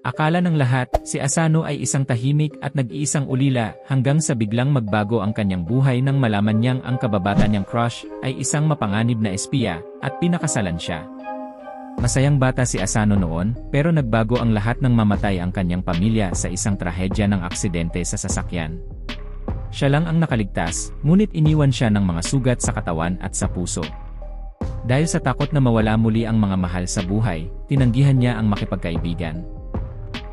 Akala ng lahat, si Asano ay isang tahimik at nag-iisang ulila hanggang sa biglang magbago ang kanyang buhay nang malaman niyang ang kababata niyang crush ay isang mapanganib na espiya at pinakasalan siya. Masayang bata si Asano noon, pero nagbago ang lahat nang mamatay ang kanyang pamilya sa isang trahedya ng aksidente sa sasakyan. Siya lang ang nakaligtas, ngunit iniwan siya ng mga sugat sa katawan at sa puso. Dahil sa takot na mawala muli ang mga mahal sa buhay, tinanggihan niya ang makipagkaibigan.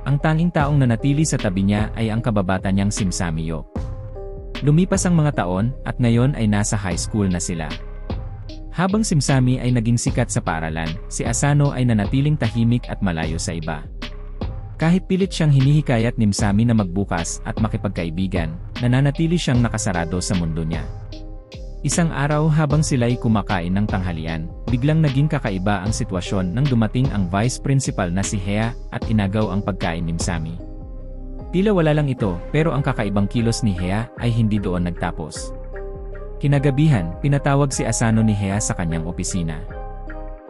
Ang tanging taong nanatili sa tabi niya ay ang kababata niyang Simsamiyo. Lumipas ang mga taon at ngayon ay nasa high school na sila. Habang Simsami ay naging sikat sa paaralan, si Asano ay nanatiling tahimik at malayo sa iba. Kahit pilit siyang hinihikayat ni Msami na magbukas at makipagkaibigan, nananatili siyang nakasarado sa mundo niya. Isang araw habang sila'y kumakain ng tanghalian, biglang naging kakaiba ang sitwasyon nang dumating ang vice principal na si Hea at inagaw ang pagkain ni Msami. Tila wala lang ito pero ang kakaibang kilos ni Hea ay hindi doon nagtapos. Kinagabihan, pinatawag si Asano ni Hea sa kanyang opisina.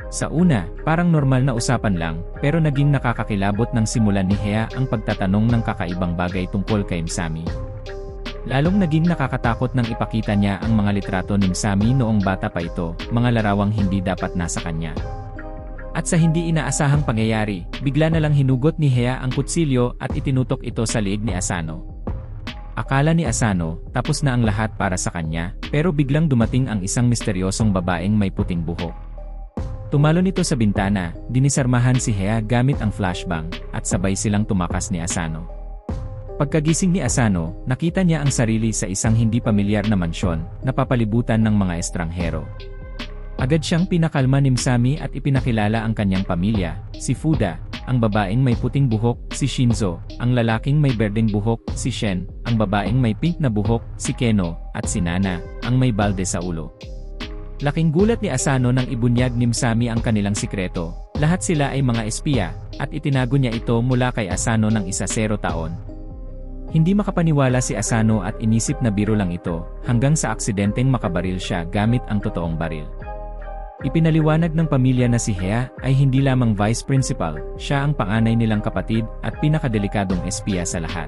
Sa una, parang normal na usapan lang, pero naging nakakakilabot ng simulan ni Hea ang pagtatanong ng kakaibang bagay tungkol kay Msami. Lalong naging nakakatakot nang ipakita niya ang mga litrato ni Msami noong bata pa ito, mga larawang hindi dapat nasa kanya. At sa hindi inaasahang pangyayari, bigla na lang hinugot ni Hea ang kutsilyo at itinutok ito sa liig ni Asano. Akala ni Asano, tapos na ang lahat para sa kanya, pero biglang dumating ang isang misteryosong babaeng may puting buhok. Tumalo nito sa bintana, dinisarmahan si Hea gamit ang flashbang, at sabay silang tumakas ni Asano. Pagkagising ni Asano, nakita niya ang sarili sa isang hindi pamilyar na mansyon, napapalibutan ng mga estranghero. Agad siyang pinakalma ni Msami at ipinakilala ang kanyang pamilya, si Fuda, ang babaeng may puting buhok, si Shinzo, ang lalaking may berdeng buhok, si Shen, ang babaeng may pink na buhok, si Keno, at si Nana, ang may balde sa ulo. Laking gulat ni Asano nang ibunyag ni Msami ang kanilang sikreto, lahat sila ay mga espiya, at itinago niya ito mula kay Asano ng isa zero taon, hindi makapaniwala si Asano at inisip na biro lang ito, hanggang sa aksidenteng makabaril siya gamit ang totoong baril. Ipinaliwanag ng pamilya na si Hea ay hindi lamang vice principal, siya ang panganay nilang kapatid at pinakadelikadong espiya sa lahat.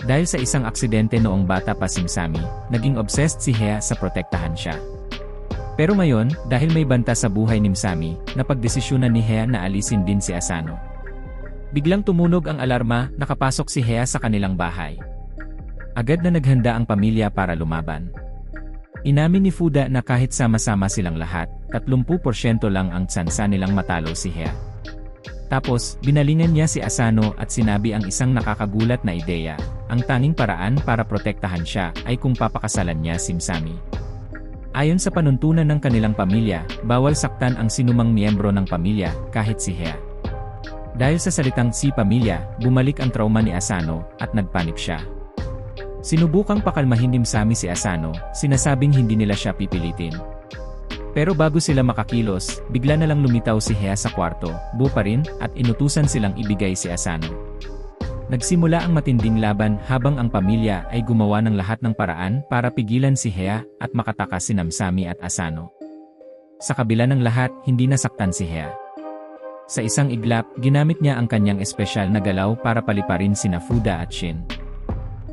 Dahil sa isang aksidente noong bata pa si Msami, naging obsessed si Hea sa protektahan siya. Pero ngayon, dahil may banta sa buhay ni Msami, napagdesisyonan ni Hea na alisin din si Asano. Biglang tumunog ang alarma, nakapasok si Hea sa kanilang bahay. Agad na naghanda ang pamilya para lumaban. Inamin ni Fuda na kahit sama-sama silang lahat, 30% lang ang tsansa nilang matalo si Hea. Tapos, binalingan niya si Asano at sinabi ang isang nakakagulat na ideya, ang tanging paraan para protektahan siya ay kung papakasalan niya si Msami. Ayon sa panuntunan ng kanilang pamilya, bawal saktan ang sinumang miyembro ng pamilya, kahit si Hea. Dahil sa salitang si pamilya, bumalik ang trauma ni Asano, at nagpanik siya. Sinubukang pakalmahin ni Msami si Asano, sinasabing hindi nila siya pipilitin. Pero bago sila makakilos, bigla na lang lumitaw si Hea sa kwarto, buo pa rin, at inutusan silang ibigay si Asano. Nagsimula ang matinding laban habang ang pamilya ay gumawa ng lahat ng paraan para pigilan si Hea at makatakas si Namsami at Asano. Sa kabila ng lahat, hindi nasaktan si Hea. Sa isang iglap, ginamit niya ang kanyang espesyal na galaw para paliparin sina Fuda at Shin.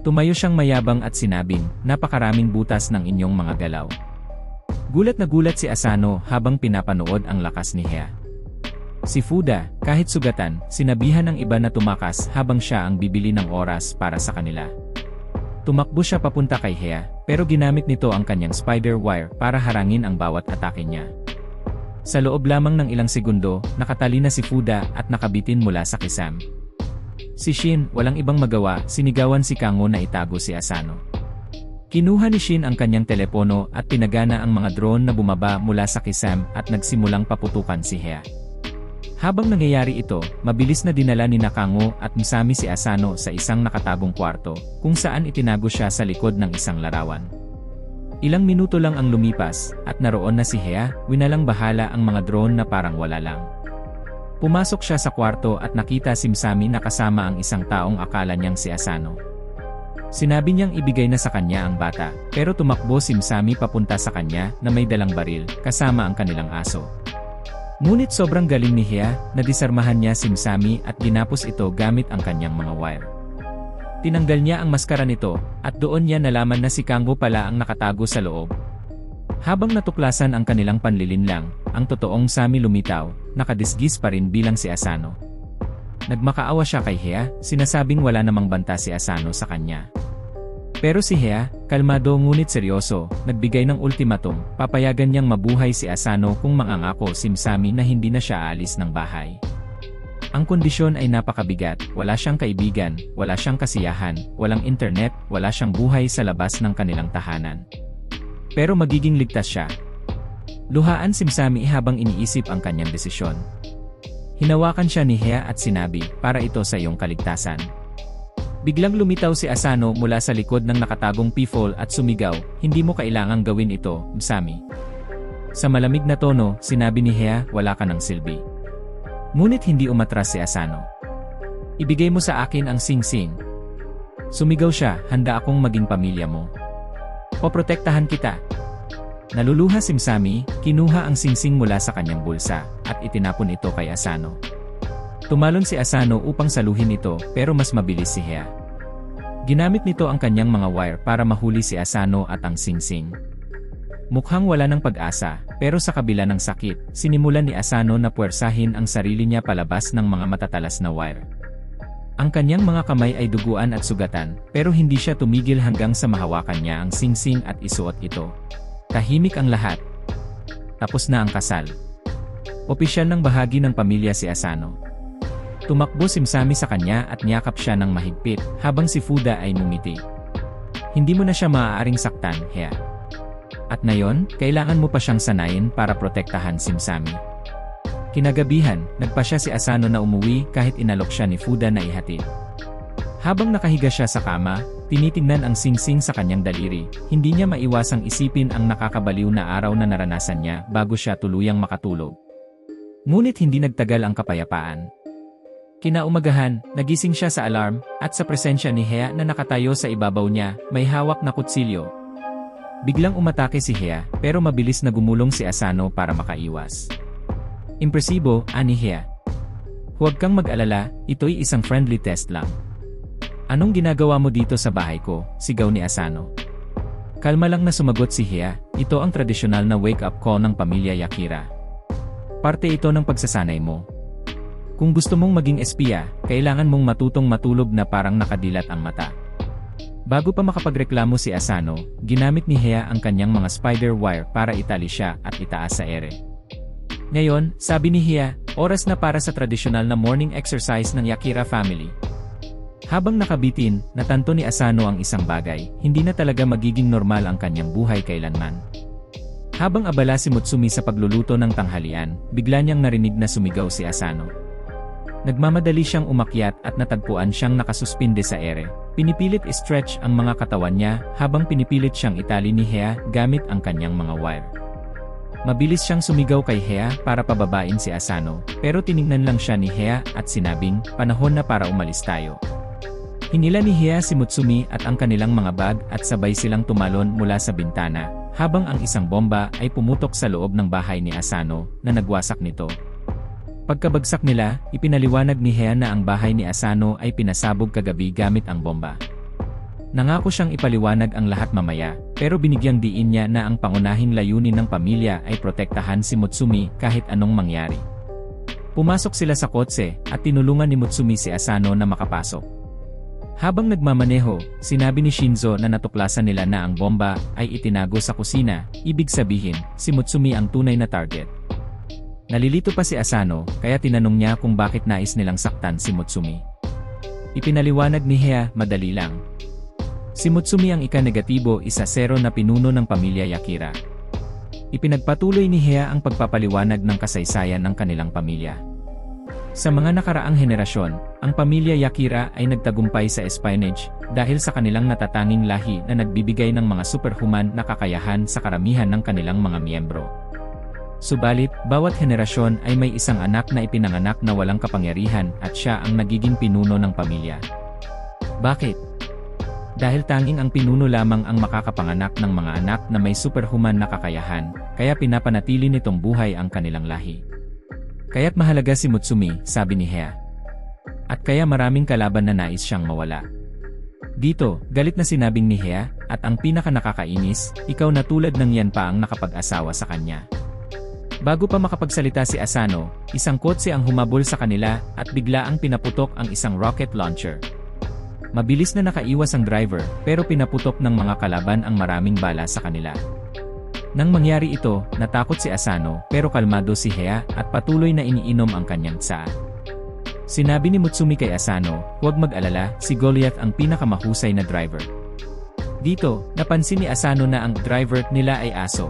Tumayo siyang mayabang at sinabing, napakaraming butas ng inyong mga galaw. Gulat na gulat si Asano habang pinapanood ang lakas ni Hea. Si Fuda, kahit sugatan, sinabihan ng iba na tumakas habang siya ang bibili ng oras para sa kanila. Tumakbo siya papunta kay Hea, pero ginamit nito ang kanyang spider wire para harangin ang bawat atake niya. Sa loob lamang ng ilang segundo, nakatali na si Fuda at nakabitin mula sa kisam. Si Shin, walang ibang magawa, sinigawan si Kango na itago si Asano. Kinuha ni Shin ang kanyang telepono at pinagana ang mga drone na bumaba mula sa kisam at nagsimulang paputukan si Hea. Habang nangyayari ito, mabilis na dinala ni Nakango at Misami si Asano sa isang nakatagong kwarto, kung saan itinago siya sa likod ng isang larawan. Ilang minuto lang ang lumipas, at naroon na si Hea, winalang bahala ang mga drone na parang wala lang. Pumasok siya sa kwarto at nakita si Msami na kasama ang isang taong akala niyang si Asano. Sinabi niyang ibigay na sa kanya ang bata, pero tumakbo si Msami papunta sa kanya na may dalang baril, kasama ang kanilang aso. Ngunit sobrang galing ni Hea, na disarmahan niya si Msami at ginapos ito gamit ang kanyang mga wire. Tinanggal niya ang maskara nito, at doon niya nalaman na si Kango pala ang nakatago sa loob. Habang natuklasan ang kanilang panlilinlang, ang totoong Sami lumitaw, nakadisgis pa rin bilang si Asano. Nagmakaawa siya kay Hea, sinasabing wala namang banta si Asano sa kanya. Pero si Hea, kalmado ngunit seryoso, nagbigay ng ultimatum, papayagan niyang mabuhay si Asano kung mangangako si Msami na hindi na siya aalis ng bahay. Ang kondisyon ay napakabigat, wala siyang kaibigan, wala siyang kasiyahan, walang internet, wala siyang buhay sa labas ng kanilang tahanan. Pero magiging ligtas siya. Luhaan si Msami habang iniisip ang kanyang desisyon. Hinawakan siya ni Hea at sinabi, para ito sa iyong kaligtasan. Biglang lumitaw si Asano mula sa likod ng nakatagong pifol at sumigaw, hindi mo kailangang gawin ito, Msami. Sa malamig na tono, sinabi ni Hea, wala ka ng silbi. Ngunit hindi umatras si Asano. Ibigay mo sa akin ang sing-sing. Sumigaw siya, handa akong maging pamilya mo. Poprotektahan kita. Naluluha si Msami, kinuha ang singsing mula sa kanyang bulsa, at itinapon ito kay Asano. Tumalon si Asano upang saluhin ito pero mas mabilis si Hea. Ginamit nito ang kanyang mga wire para mahuli si Asano at ang singsing. Mukhang wala ng pag-asa, pero sa kabila ng sakit, sinimulan ni Asano na puwersahin ang sarili niya palabas ng mga matatalas na wire. Ang kanyang mga kamay ay duguan at sugatan, pero hindi siya tumigil hanggang sa mahawakan niya ang singsing at isuot ito. Tahimik ang lahat. Tapos na ang kasal. Opisyal ng bahagi ng pamilya si Asano. Tumakbo si Msami sa kanya at niyakap siya ng mahigpit, habang si Fuda ay numiti. Hindi mo na siya maaaring saktan, Hea. At ngayon, kailangan mo pa siyang sanayin para protektahan si Msami. Kinagabihan, nagpa siya si Asano na umuwi kahit inalok siya ni Fuda na ihatid. Habang nakahiga siya sa kama, tinitingnan ang singsing sa kanyang daliri, hindi niya maiwasang isipin ang nakakabaliw na araw na naranasan niya bago siya tuluyang makatulog. Ngunit hindi nagtagal ang kapayapaan. Kinaumagahan, nagising siya sa alarm, at sa presensya ni Hea na nakatayo sa ibabaw niya, may hawak na kutsilyo. Biglang umatake si Hea, pero mabilis na gumulong si Asano para makaiwas. Impresibo, ani Hea. Huwag kang mag-alala, ito'y isang friendly test lang. Anong ginagawa mo dito sa bahay ko? Sigaw ni Asano. Kalma lang na sumagot si Hea, ito ang tradisyonal na wake-up call ng pamilya Yakira. Parte ito ng pagsasanay mo, kung gusto mong maging espiya, kailangan mong matutong matulog na parang nakadilat ang mata. Bago pa makapagreklamo si Asano, ginamit ni Hea ang kanyang mga spider wire para itali siya at itaas sa ere. Ngayon, sabi ni Hea, oras na para sa tradisyonal na morning exercise ng Yakira family. Habang nakabitin, natanto ni Asano ang isang bagay, hindi na talaga magiging normal ang kanyang buhay kailanman. Habang abala si Mutsumi sa pagluluto ng tanghalian, bigla niyang narinig na sumigaw si Asano. Nagmamadali siyang umakyat at natagpuan siyang nakasuspinde sa ere. Pinipilit stretch ang mga katawan niya habang pinipilit siyang itali ni Hea gamit ang kanyang mga wire. Mabilis siyang sumigaw kay Hea para pababain si Asano, pero tiningnan lang siya ni Hea at sinabing, panahon na para umalis tayo. Hinila ni Hea si Mutsumi at ang kanilang mga bag at sabay silang tumalon mula sa bintana, habang ang isang bomba ay pumutok sa loob ng bahay ni Asano na nagwasak nito. Pagkabagsak nila, ipinaliwanag ni Hea na ang bahay ni Asano ay pinasabog kagabi gamit ang bomba. Nangako siyang ipaliwanag ang lahat mamaya, pero binigyang diin niya na ang pangunahing layunin ng pamilya ay protektahan si Mutsumi kahit anong mangyari. Pumasok sila sa kotse at tinulungan ni Mutsumi si Asano na makapasok. Habang nagmamaneho, sinabi ni Shinzo na natuklasan nila na ang bomba ay itinago sa kusina, ibig sabihin, si Mutsumi ang tunay na target. Nalilito pa si Asano, kaya tinanong niya kung bakit nais nilang saktan si Mutsumi. Ipinaliwanag ni Hea, madali lang. Si Mutsumi ang ika-negatibo isa zero na pinuno ng pamilya Yakira. Ipinagpatuloy ni Hea ang pagpapaliwanag ng kasaysayan ng kanilang pamilya. Sa mga nakaraang henerasyon, ang pamilya Yakira ay nagtagumpay sa espionage dahil sa kanilang natatanging lahi na nagbibigay ng mga superhuman na kakayahan sa karamihan ng kanilang mga miyembro. Subalit, bawat henerasyon ay may isang anak na ipinanganak na walang kapangyarihan at siya ang nagiging pinuno ng pamilya. Bakit? Dahil tanging ang pinuno lamang ang makakapanganak ng mga anak na may superhuman na kakayahan, kaya pinapanatili nitong buhay ang kanilang lahi. Kaya't mahalaga si Mutsumi, sabi ni Hea. At kaya maraming kalaban na nais siyang mawala. Dito, galit na sinabing ni Hea, at ang pinaka nakakainis, ikaw na tulad ng yan pa ang nakapag-asawa sa kanya. Bago pa makapagsalita si Asano, isang kotse ang humabol sa kanila at bigla ang pinaputok ang isang rocket launcher. Mabilis na nakaiwas ang driver pero pinaputok ng mga kalaban ang maraming bala sa kanila. Nang mangyari ito, natakot si Asano pero kalmado si Hea at patuloy na iniinom ang kanyang tsa. Sinabi ni Mutsumi kay Asano, huwag mag-alala, si Goliath ang pinakamahusay na driver. Dito, napansin ni Asano na ang driver nila ay aso.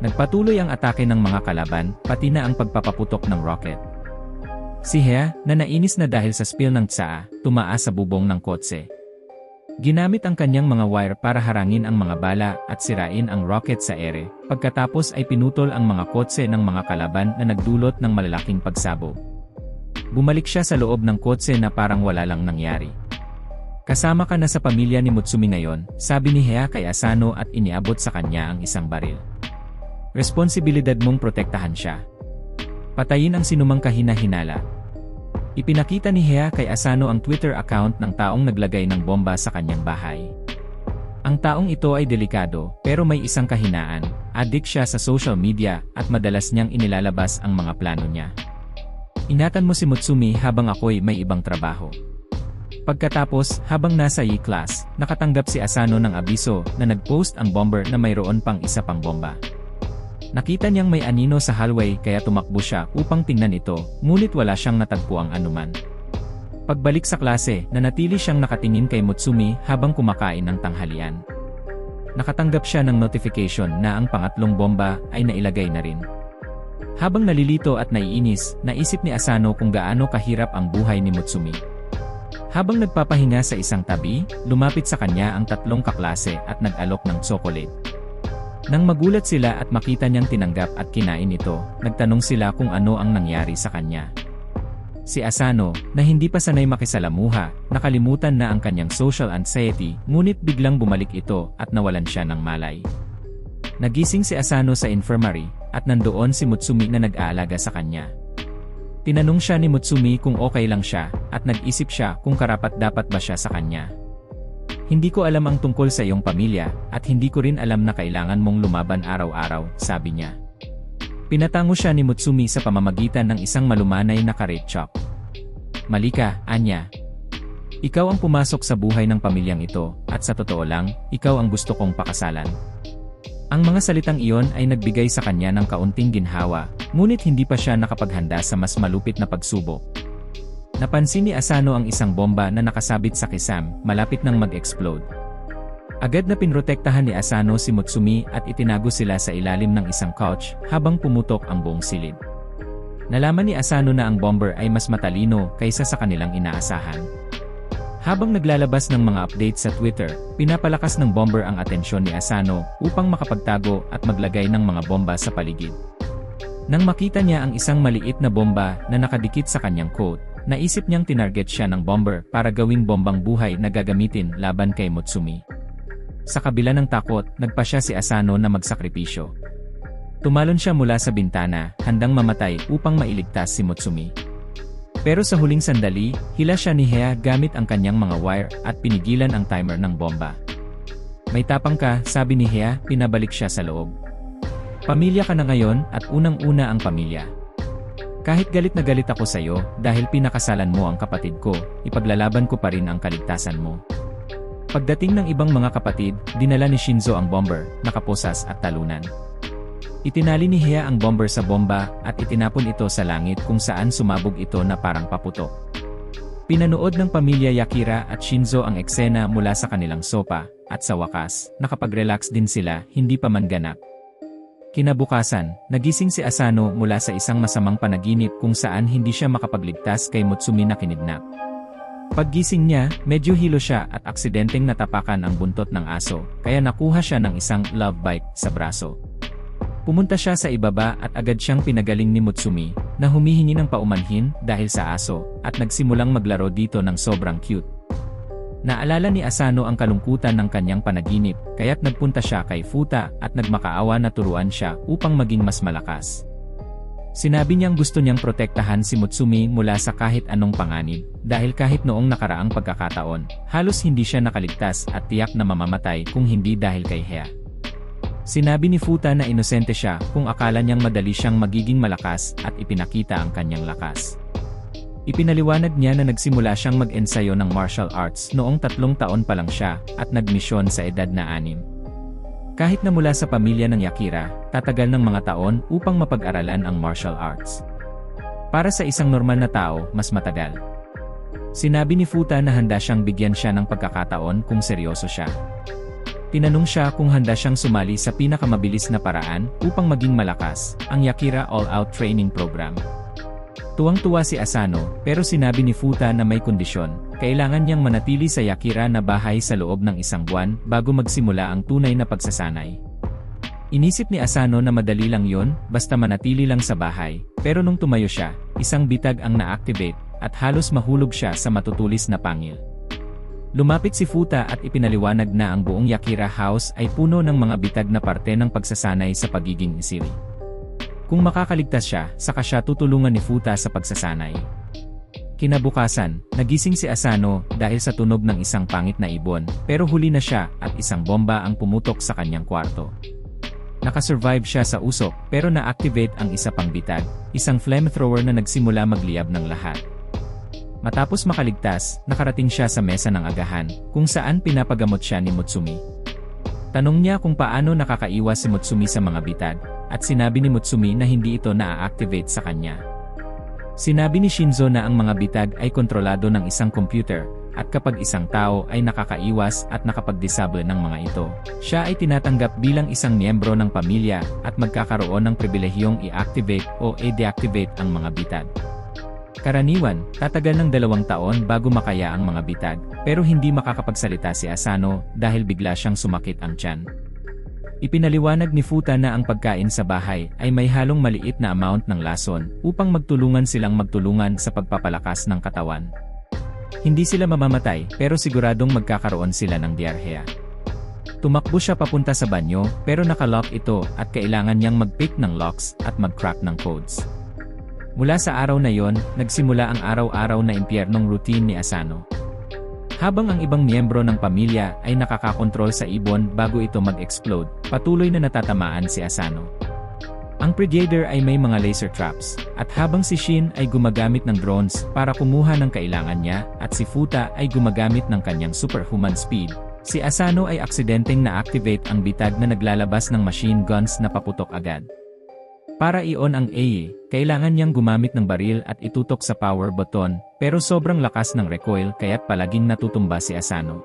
Nagpatuloy ang atake ng mga kalaban, pati na ang pagpapaputok ng rocket. Si Hea, na nainis na dahil sa spill ng tsaa, tumaas sa bubong ng kotse. Ginamit ang kanyang mga wire para harangin ang mga bala at sirain ang rocket sa ere, pagkatapos ay pinutol ang mga kotse ng mga kalaban na nagdulot ng malalaking pagsabo. Bumalik siya sa loob ng kotse na parang wala lang nangyari. Kasama ka na sa pamilya ni Mutsumi ngayon, sabi ni Hea kay Asano at iniabot sa kanya ang isang baril. Responsibilidad mong protektahan siya. Patayin ang sinumang kahina-hinala. Ipinakita ni Hea kay Asano ang Twitter account ng taong naglagay ng bomba sa kanyang bahay. Ang taong ito ay delikado, pero may isang kahinaan, adik siya sa social media at madalas niyang inilalabas ang mga plano niya. Inatan mo si Mutsumi habang ako'y may ibang trabaho. Pagkatapos, habang nasa E-class, nakatanggap si Asano ng abiso na nag-post ang bomber na mayroon pang isa pang bomba. Nakita niyang may anino sa hallway kaya tumakbo siya upang tingnan ito, ngunit wala siyang natagpuang anuman. Pagbalik sa klase, nanatili siyang nakatingin kay Mutsumi habang kumakain ng tanghalian. Nakatanggap siya ng notification na ang pangatlong bomba ay nailagay na rin. Habang nalilito at naiinis, naisip ni Asano kung gaano kahirap ang buhay ni Mutsumi. Habang nagpapahinga sa isang tabi, lumapit sa kanya ang tatlong kaklase at nag-alok ng tsokolate. Nang magulat sila at makita niyang tinanggap at kinain ito, nagtanong sila kung ano ang nangyari sa kanya. Si Asano, na hindi pa sanay makisalamuha, nakalimutan na ang kanyang social anxiety, ngunit biglang bumalik ito at nawalan siya ng malay. Nagising si Asano sa infirmary, at nandoon si Mutsumi na nag-aalaga sa kanya. Tinanong siya ni Mutsumi kung okay lang siya, at nag-isip siya kung karapat-dapat ba siya sa kanya. Hindi ko alam ang tungkol sa iyong pamilya, at hindi ko rin alam na kailangan mong lumaban araw-araw, sabi niya. Pinatango siya ni Mutsumi sa pamamagitan ng isang malumanay na karet chop. Malika, Anya. Ikaw ang pumasok sa buhay ng pamilyang ito, at sa totoo lang, ikaw ang gusto kong pakasalan. Ang mga salitang iyon ay nagbigay sa kanya ng kaunting ginhawa, ngunit hindi pa siya nakapaghanda sa mas malupit na pagsubok. Napansin ni Asano ang isang bomba na nakasabit sa kisam, malapit nang mag-explode. Agad na pinrotektahan ni Asano si Mutsumi at itinago sila sa ilalim ng isang couch habang pumutok ang buong silid. Nalaman ni Asano na ang bomber ay mas matalino kaysa sa kanilang inaasahan. Habang naglalabas ng mga update sa Twitter, pinapalakas ng bomber ang atensyon ni Asano upang makapagtago at maglagay ng mga bomba sa paligid. Nang makita niya ang isang maliit na bomba na nakadikit sa kanyang coat, Naisip niyang tinarget siya ng bomber para gawing bombang buhay na gagamitin laban kay Mutsumi. Sa kabila ng takot, nagpa siya si Asano na magsakripisyo. Tumalon siya mula sa bintana, handang mamatay upang mailigtas si Mutsumi. Pero sa huling sandali, hila siya ni Hea gamit ang kanyang mga wire at pinigilan ang timer ng bomba. May tapang ka, sabi ni Hea, pinabalik siya sa loob. Pamilya ka na ngayon at unang-una ang pamilya. Kahit galit na galit ako sa iyo dahil pinakasalan mo ang kapatid ko, ipaglalaban ko pa rin ang kaligtasan mo. Pagdating ng ibang mga kapatid, dinala ni Shinzo ang bomber, nakaposas at talunan. Itinali ni Hea ang bomber sa bomba at itinapon ito sa langit kung saan sumabog ito na parang paputok. Pinanood ng pamilya Yakira at Shinzo ang eksena mula sa kanilang sopa, at sa wakas, nakapag-relax din sila, hindi pa man ganap. Kinabukasan, nagising si Asano mula sa isang masamang panaginip kung saan hindi siya makapagligtas kay Mutsumi na kinidnap. Paggising niya, medyo hilo siya at aksidenteng natapakan ang buntot ng aso, kaya nakuha siya ng isang love bite sa braso. Pumunta siya sa ibaba at agad siyang pinagaling ni Mutsumi, na humihingi ng paumanhin dahil sa aso, at nagsimulang maglaro dito ng sobrang cute. Naalala ni Asano ang kalungkutan ng kanyang panaginip, kaya't nagpunta siya kay Futa at nagmakaawa na turuan siya upang maging mas malakas. Sinabi niyang gusto niyang protektahan si Mutsumi mula sa kahit anong panganib, dahil kahit noong nakaraang pagkakataon, halos hindi siya nakaligtas at tiyak na mamamatay kung hindi dahil kay Hea. Sinabi ni Futa na inosente siya kung akala niyang madali siyang magiging malakas at ipinakita ang kanyang lakas. Ipinaliwanag niya na nagsimula siyang mag-ensayo ng martial arts noong tatlong taon pa lang siya at nagmisyon sa edad na anim. Kahit na mula sa pamilya ng Yakira, tatagal ng mga taon upang mapag-aralan ang martial arts. Para sa isang normal na tao, mas matagal. Sinabi ni Futa na handa siyang bigyan siya ng pagkakataon kung seryoso siya. Tinanong siya kung handa siyang sumali sa pinakamabilis na paraan upang maging malakas, ang Yakira All-Out Training Program. Tuwang-tuwa si Asano, pero sinabi ni Futa na may kondisyon, kailangan niyang manatili sa Yakira na bahay sa loob ng isang buwan bago magsimula ang tunay na pagsasanay. Inisip ni Asano na madali lang yon, basta manatili lang sa bahay, pero nung tumayo siya, isang bitag ang na-activate, at halos mahulog siya sa matutulis na pangil. Lumapit si Futa at ipinaliwanag na ang buong Yakira House ay puno ng mga bitag na parte ng pagsasanay sa pagiging isiri. Kung makakaligtas siya, saka siya tutulungan ni Futa sa pagsasanay. Kinabukasan, nagising si Asano dahil sa tunog ng isang pangit na ibon, pero huli na siya at isang bomba ang pumutok sa kanyang kwarto. Nakasurvive siya sa usok pero na-activate ang isa pang bitag, isang flamethrower na nagsimula magliyab ng lahat. Matapos makaligtas, nakarating siya sa mesa ng agahan, kung saan pinapagamot siya ni Mutsumi. Tanong niya kung paano nakakaiwas si Mutsumi sa mga bitag, at sinabi ni Mutsumi na hindi ito na-activate sa kanya. Sinabi ni Shinzo na ang mga bitag ay kontrolado ng isang computer, at kapag isang tao ay nakakaiwas at nakapag-disable ng mga ito, siya ay tinatanggap bilang isang miyembro ng pamilya at magkakaroon ng pribilehiyong i-activate o i-deactivate ang mga bitag. Karaniwan, tatagal ng dalawang taon bago makaya ang mga bitag, pero hindi makakapagsalita si Asano dahil bigla siyang sumakit ang tiyan. Ipinaliwanag ni Futa na ang pagkain sa bahay ay may halong maliit na amount ng lason upang magtulungan silang magtulungan sa pagpapalakas ng katawan. Hindi sila mamamatay pero siguradong magkakaroon sila ng diarrhea. Tumakbo siya papunta sa banyo pero nakalock ito at kailangan niyang mag-pick ng locks at mag-crack ng codes. Mula sa araw na yon, nagsimula ang araw-araw na impyernong routine ni Asano. Habang ang ibang miyembro ng pamilya ay nakakakontrol sa ibon bago ito mag-explode, patuloy na natatamaan si Asano. Ang Predator ay may mga laser traps, at habang si Shin ay gumagamit ng drones para kumuha ng kailangan niya, at si Futa ay gumagamit ng kanyang superhuman speed, si Asano ay aksidenteng na-activate ang bitag na naglalabas ng machine guns na paputok agad. Para i-on ang AE, kailangan niyang gumamit ng baril at itutok sa power button, pero sobrang lakas ng recoil kaya't palaging natutumba si Asano.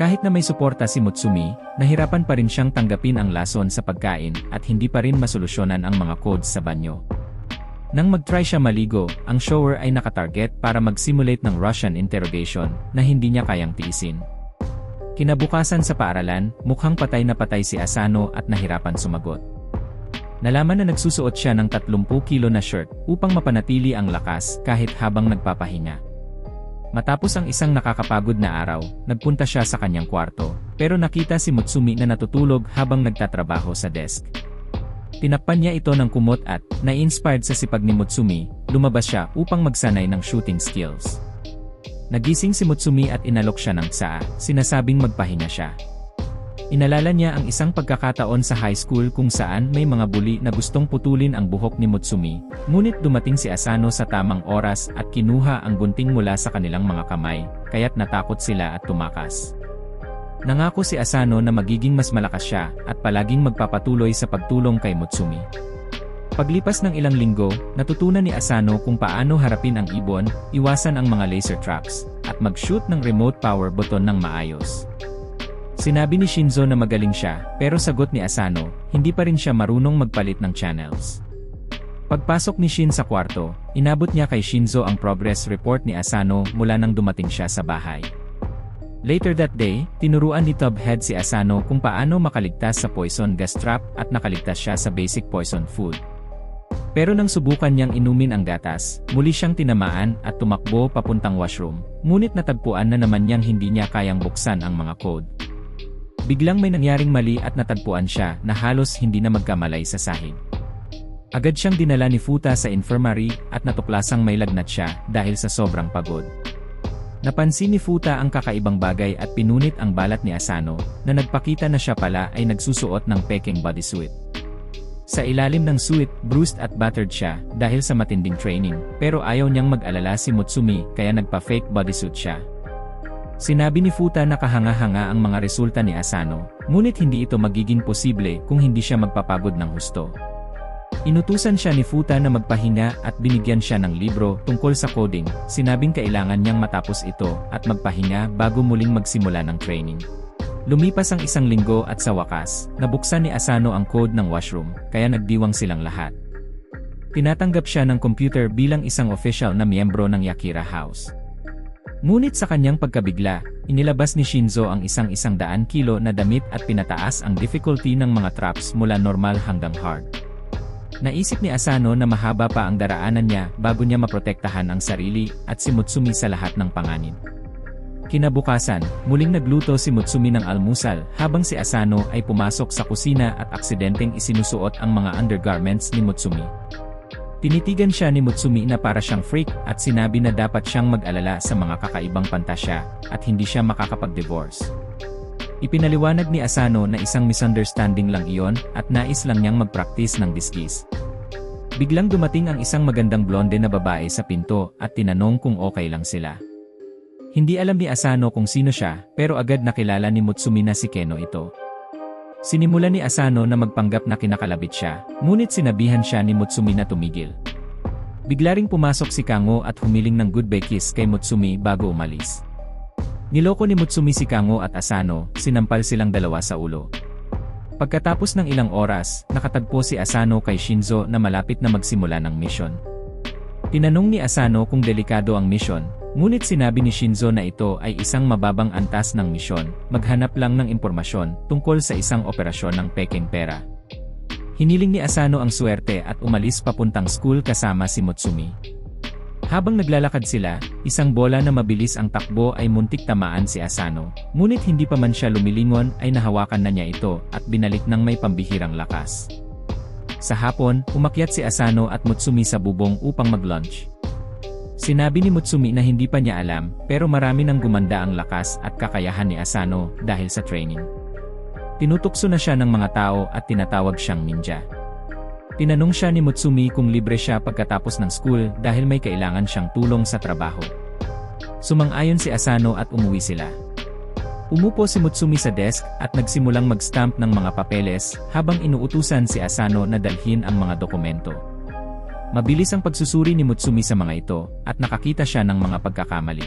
Kahit na may suporta si Mutsumi, nahirapan pa rin siyang tanggapin ang lason sa pagkain at hindi pa rin masolusyonan ang mga codes sa banyo. Nang mag-try siya maligo, ang shower ay nakatarget para mag-simulate ng Russian interrogation na hindi niya kayang tiisin. Kinabukasan sa paaralan, mukhang patay na patay si Asano at nahirapan sumagot. Nalaman na nagsusuot siya ng 30 kilo na shirt upang mapanatili ang lakas kahit habang nagpapahinga. Matapos ang isang nakakapagod na araw, nagpunta siya sa kanyang kwarto, pero nakita si Mutsumi na natutulog habang nagtatrabaho sa desk. Tinakpan niya ito ng kumot at, na-inspired sa sipag ni Mutsumi, lumabas siya upang magsanay ng shooting skills. Nagising si Mutsumi at inalok siya ng saa, sinasabing magpahinga siya. Inalala niya ang isang pagkakataon sa high school kung saan may mga buli na gustong putulin ang buhok ni Mutsumi, ngunit dumating si Asano sa tamang oras at kinuha ang gunting mula sa kanilang mga kamay, kaya't natakot sila at tumakas. Nangako si Asano na magiging mas malakas siya at palaging magpapatuloy sa pagtulong kay Mutsumi. Paglipas ng ilang linggo, natutunan ni Asano kung paano harapin ang ibon, iwasan ang mga laser traps, at mag-shoot ng remote power button ng maayos. Sinabi ni Shinzo na magaling siya, pero sagot ni Asano, hindi pa rin siya marunong magpalit ng channels. Pagpasok ni Shin sa kwarto, inabot niya kay Shinzo ang progress report ni Asano mula nang dumating siya sa bahay. Later that day, tinuruan ni Tubhead si Asano kung paano makaligtas sa poison gas trap at nakaligtas siya sa basic poison food. Pero nang subukan niyang inumin ang gatas, muli siyang tinamaan at tumakbo papuntang washroom, ngunit natagpuan na naman niyang hindi niya kayang buksan ang mga code. Biglang may nangyaring mali at natagpuan siya na halos hindi na magkamalay sa sahig. Agad siyang dinala ni Futa sa infirmary at natuklasang may lagnat siya dahil sa sobrang pagod. Napansin ni Futa ang kakaibang bagay at pinunit ang balat ni Asano na nagpakita na siya pala ay nagsusuot ng peking bodysuit. Sa ilalim ng suit, bruised at battered siya dahil sa matinding training pero ayaw niyang mag-alala si Mutsumi kaya nagpa-fake bodysuit siya. Sinabi ni Futa na kahanga-hanga ang mga resulta ni Asano, ngunit hindi ito magiging posible kung hindi siya magpapagod ng husto. Inutusan siya ni Futa na magpahinga at binigyan siya ng libro tungkol sa coding, sinabing kailangan niyang matapos ito at magpahinga bago muling magsimula ng training. Lumipas ang isang linggo at sa wakas, nabuksan ni Asano ang code ng washroom, kaya nagdiwang silang lahat. Tinatanggap siya ng computer bilang isang official na miyembro ng Yakira House. Ngunit sa kanyang pagkabigla, inilabas ni Shinzo ang isang isang daan kilo na damit at pinataas ang difficulty ng mga traps mula normal hanggang hard. Naisip ni Asano na mahaba pa ang daraanan niya bago niya maprotektahan ang sarili at si Mutsumi sa lahat ng panganib. Kinabukasan, muling nagluto si Mutsumi ng almusal habang si Asano ay pumasok sa kusina at aksidenteng isinusuot ang mga undergarments ni Mutsumi. Tinitigan siya ni Mutsumi na para siyang freak at sinabi na dapat siyang mag-alala sa mga kakaibang pantasya at hindi siya makakapag-divorce. Ipinaliwanag ni Asano na isang misunderstanding lang iyon at nais lang niyang mag-practice ng diskis. Biglang dumating ang isang magandang blonde na babae sa pinto at tinanong kung okay lang sila. Hindi alam ni Asano kung sino siya pero agad nakilala ni Mutsumi na si Keno ito. Sinimula ni Asano na magpanggap na kinakalabit siya, ngunit sinabihan siya ni Mutsumi na tumigil. Bigla ring pumasok si Kango at humiling ng goodbye kiss kay Mutsumi bago umalis. Niloko ni Mutsumi si Kango at Asano, sinampal silang dalawa sa ulo. Pagkatapos ng ilang oras, nakatagpo si Asano kay Shinzo na malapit na magsimula ng mission. Tinanong ni Asano kung delikado ang mission, ngunit sinabi ni Shinzo na ito ay isang mababang antas ng misyon, maghanap lang ng impormasyon tungkol sa isang operasyon ng peking pera. Hiniling ni Asano ang swerte at umalis papuntang school kasama si Mutsumi. Habang naglalakad sila, isang bola na mabilis ang takbo ay muntik tamaan si Asano, ngunit hindi pa man siya lumilingon ay nahawakan na niya ito at binalik ng may pambihirang lakas. Sa hapon, umakyat si Asano at Mutsumi sa bubong upang mag-lunch. Sinabi ni Mutsumi na hindi pa niya alam, pero marami nang gumanda ang lakas at kakayahan ni Asano dahil sa training. Tinutukso na siya ng mga tao at tinatawag siyang ninja. Tinanong siya ni Mutsumi kung libre siya pagkatapos ng school dahil may kailangan siyang tulong sa trabaho. Sumang-ayon si Asano at umuwi sila. Umupo si Mutsumi sa desk at nagsimulang mag-stamp ng mga papeles habang inuutusan si Asano na dalhin ang mga dokumento. Mabilis ang pagsusuri ni Mutsumi sa mga ito at nakakita siya ng mga pagkakamali.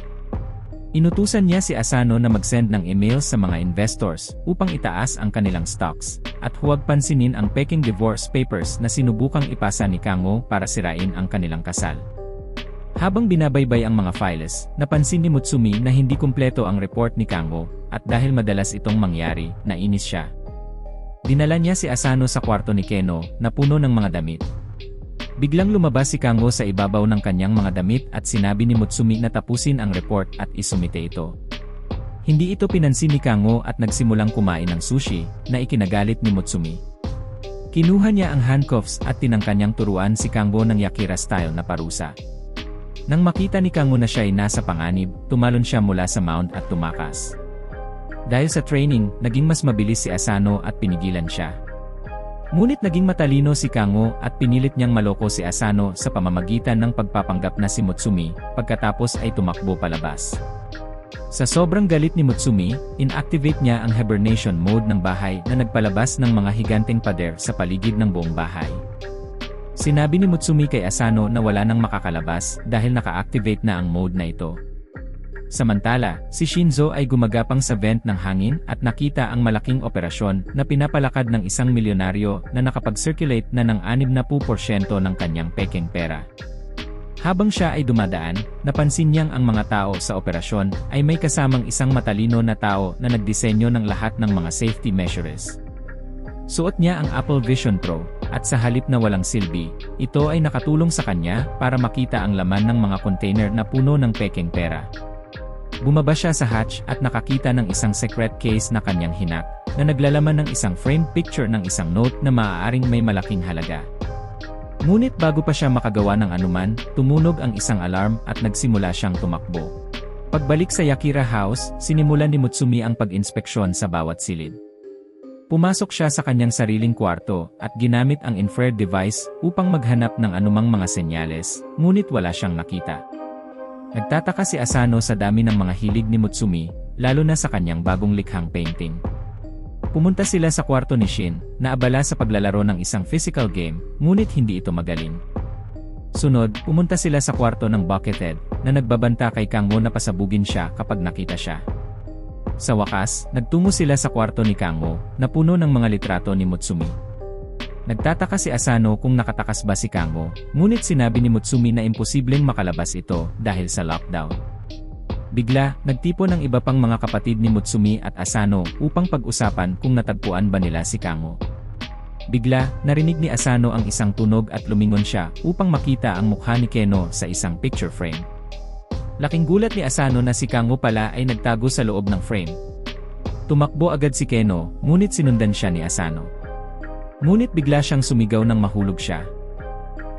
Inutusan niya si Asano na mag-send ng email sa mga investors upang itaas ang kanilang stocks, at huwag pansinin ang peking divorce papers na sinubukang ipasa ni Kango para sirain ang kanilang kasal. Habang binabaybay ang mga files, napansin ni Mutsumi na hindi kumpleto ang report ni Kango, at dahil madalas itong mangyari, nainis siya. Dinala niya si Asano sa kwarto ni Keno, na puno ng mga damit, Biglang lumabas si Kango sa ibabaw ng kanyang mga damit at sinabi ni Mutsumi na tapusin ang report at isumite ito. Hindi ito pinansin ni Kango at nagsimulang kumain ng sushi na ikinagalit ni Mutsumi. Kinuha niya ang handcuffs at tinangkanyang turuan si Kango ng Yakira style na parusa. Nang makita ni Kango na siya ay nasa panganib, tumalon siya mula sa mount at tumakas. Dahil sa training, naging mas mabilis si Asano at pinigilan siya. Ngunit naging matalino si Kango at pinilit niyang maloko si Asano sa pamamagitan ng pagpapanggap na si Mutsumi, pagkatapos ay tumakbo palabas. Sa sobrang galit ni Mutsumi, inactivate niya ang hibernation mode ng bahay na nagpalabas ng mga higanteng pader sa paligid ng buong bahay. Sinabi ni Mutsumi kay Asano na wala nang makakalabas dahil naka-activate na ang mode na ito. Samantala, si Shinzo ay gumagapang sa vent ng hangin at nakita ang malaking operasyon na pinapalakad ng isang milyonaryo na nakapag-circulate na ng 60% ng kanyang peking pera. Habang siya ay dumadaan, napansin niyang ang mga tao sa operasyon ay may kasamang isang matalino na tao na nagdisenyo ng lahat ng mga safety measures. Suot niya ang Apple Vision Pro, at sa halip na walang silbi, ito ay nakatulong sa kanya para makita ang laman ng mga container na puno ng peking pera. Bumaba siya sa hatch at nakakita ng isang secret case na kanyang hinak, na naglalaman ng isang framed picture ng isang note na maaaring may malaking halaga. Ngunit bago pa siya makagawa ng anuman, tumunog ang isang alarm at nagsimula siyang tumakbo. Pagbalik sa Yakira House, sinimulan ni Mutsumi ang pag-inspeksyon sa bawat silid. Pumasok siya sa kanyang sariling kwarto at ginamit ang infrared device upang maghanap ng anumang mga senyales, ngunit wala siyang nakita. Nagtataka si Asano sa dami ng mga hilig ni Mutsumi, lalo na sa kanyang bagong likhang painting. Pumunta sila sa kwarto ni Shin, na abala sa paglalaro ng isang physical game, ngunit hindi ito magaling. Sunod, pumunta sila sa kwarto ng Buckethead, na nagbabanta kay Kango na pasabugin siya kapag nakita siya. Sa wakas, nagtungo sila sa kwarto ni Kango, na puno ng mga litrato ni Mutsumi. Nagtataka si Asano kung nakatakas ba si Kango, ngunit sinabi ni Mutsumi na imposibleng makalabas ito dahil sa lockdown. Bigla, nagtipon ng iba pang mga kapatid ni Mutsumi at Asano upang pag-usapan kung natagpuan ba nila si Kango. Bigla, narinig ni Asano ang isang tunog at lumingon siya upang makita ang mukha ni Keno sa isang picture frame. Laking gulat ni Asano na si Kango pala ay nagtago sa loob ng frame. Tumakbo agad si Keno, ngunit sinundan siya ni Asano. Ngunit bigla siyang sumigaw nang mahulog siya.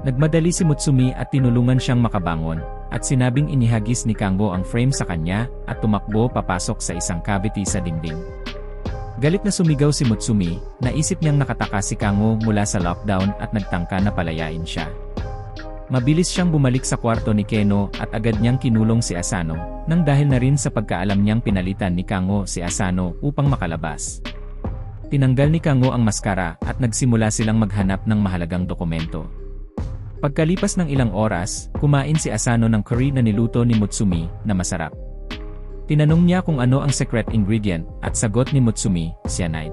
Nagmadali si Mutsumi at tinulungan siyang makabangon, at sinabing inihagis ni Kango ang frame sa kanya at tumakbo papasok sa isang cavity sa dingding. Galit na sumigaw si Mutsumi, naisip niyang nakataka si Kango mula sa lockdown at nagtangka na palayain siya. Mabilis siyang bumalik sa kwarto ni Keno at agad niyang kinulong si Asano, nang dahil na rin sa pagkaalam niyang pinalitan ni Kango si Asano upang makalabas. Tinanggal ni Kango ang maskara at nagsimula silang maghanap ng mahalagang dokumento. Pagkalipas ng ilang oras, kumain si Asano ng curry na niluto ni Mutsumi na masarap. Tinanong niya kung ano ang secret ingredient at sagot ni Mutsumi, cyanide.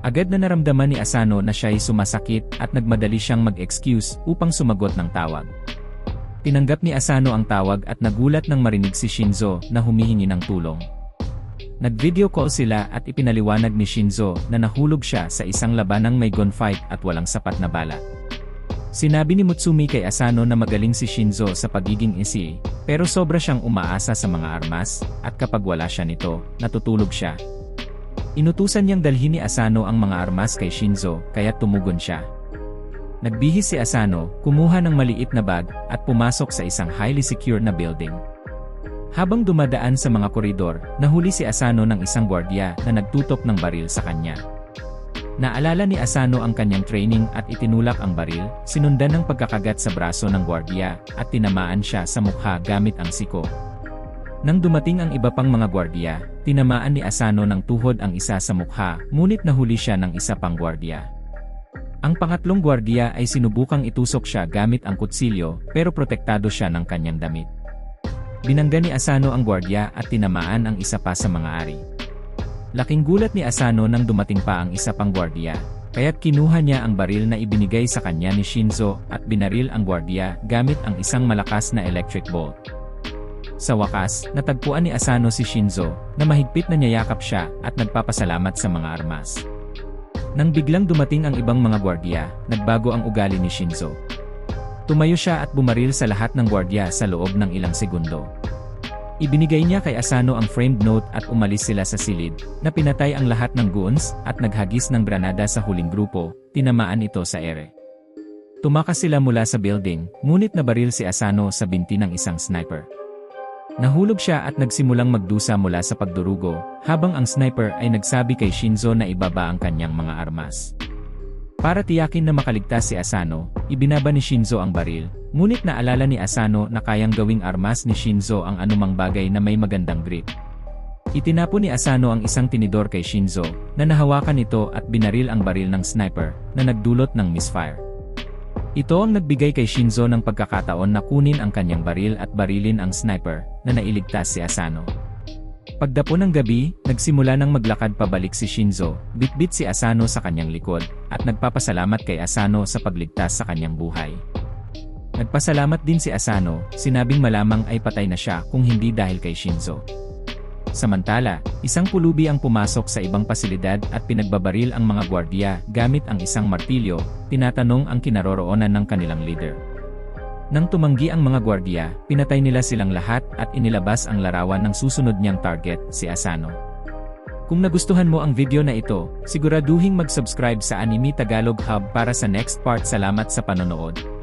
Agad na naramdaman ni Asano na siya ay sumasakit at nagmadali siyang mag-excuse upang sumagot ng tawag. Tinanggap ni Asano ang tawag at nagulat nang marinig si Shinzo na humihingi ng tulong. Nag-video call sila at ipinaliwanag ni Shinzo na nahulog siya sa isang labanang may gunfight at walang sapat na bala. Sinabi ni Mutsumi kay Asano na magaling si Shinzo sa pagiging isi, pero sobra siyang umaasa sa mga armas, at kapag wala siya nito, natutulog siya. Inutusan niyang dalhin ni Asano ang mga armas kay Shinzo, kaya tumugon siya. Nagbihis si Asano, kumuha ng maliit na bag, at pumasok sa isang highly secure na building. Habang dumadaan sa mga koridor, nahuli si Asano ng isang gwardiya na nagtutok ng baril sa kanya. Naalala ni Asano ang kanyang training at itinulak ang baril, sinundan ng pagkakagat sa braso ng gwardiya, at tinamaan siya sa mukha gamit ang siko. Nang dumating ang iba pang mga gwardiya, tinamaan ni Asano ng tuhod ang isa sa mukha, ngunit nahuli siya ng isa pang gwardiya. Ang pangatlong gwardiya ay sinubukang itusok siya gamit ang kutsilyo, pero protektado siya ng kanyang damit. Binangga ni Asano ang gwardiya at tinamaan ang isa pa sa mga ari. Laking gulat ni Asano nang dumating pa ang isa pang gwardiya, kaya't kinuha niya ang baril na ibinigay sa kanya ni Shinzo at binaril ang gwardiya gamit ang isang malakas na electric bolt. Sa wakas, natagpuan ni Asano si Shinzo, na mahigpit na niyayakap siya at nagpapasalamat sa mga armas. Nang biglang dumating ang ibang mga gwardiya, nagbago ang ugali ni Shinzo. Tumayo siya at bumaril sa lahat ng gwardiya sa loob ng ilang segundo. Ibinigay niya kay Asano ang framed note at umalis sila sa silid, na pinatay ang lahat ng goons at naghagis ng granada sa huling grupo, tinamaan ito sa ere. Tumakas sila mula sa building, ngunit nabaril si Asano sa binti ng isang sniper. Nahulog siya at nagsimulang magdusa mula sa pagdurugo, habang ang sniper ay nagsabi kay Shinzo na ibaba ang kanyang mga armas. Para tiyakin na makaligtas si Asano, ibinaba ni Shinzo ang baril, ngunit naalala ni Asano na kayang gawing armas ni Shinzo ang anumang bagay na may magandang grip. Itinapo ni Asano ang isang tinidor kay Shinzo, na nahawakan ito at binaril ang baril ng sniper, na nagdulot ng misfire. Ito ang nagbigay kay Shinzo ng pagkakataon na kunin ang kanyang baril at barilin ang sniper, na nailigtas si Asano. Pagdapo ng gabi, nagsimula nang maglakad pabalik si Shinzo, bitbit si Asano sa kanyang likod, at nagpapasalamat kay Asano sa pagligtas sa kanyang buhay. Nagpasalamat din si Asano, sinabing malamang ay patay na siya kung hindi dahil kay Shinzo. Samantala, isang pulubi ang pumasok sa ibang pasilidad at pinagbabaril ang mga gwardiya gamit ang isang martilyo, tinatanong ang kinaroroonan ng kanilang leader. Nang tumanggi ang mga gwardiya, pinatay nila silang lahat at inilabas ang larawan ng susunod niyang target, si Asano. Kung nagustuhan mo ang video na ito, siguraduhing mag-subscribe sa Anime Tagalog Hub para sa next part. Salamat sa panonood.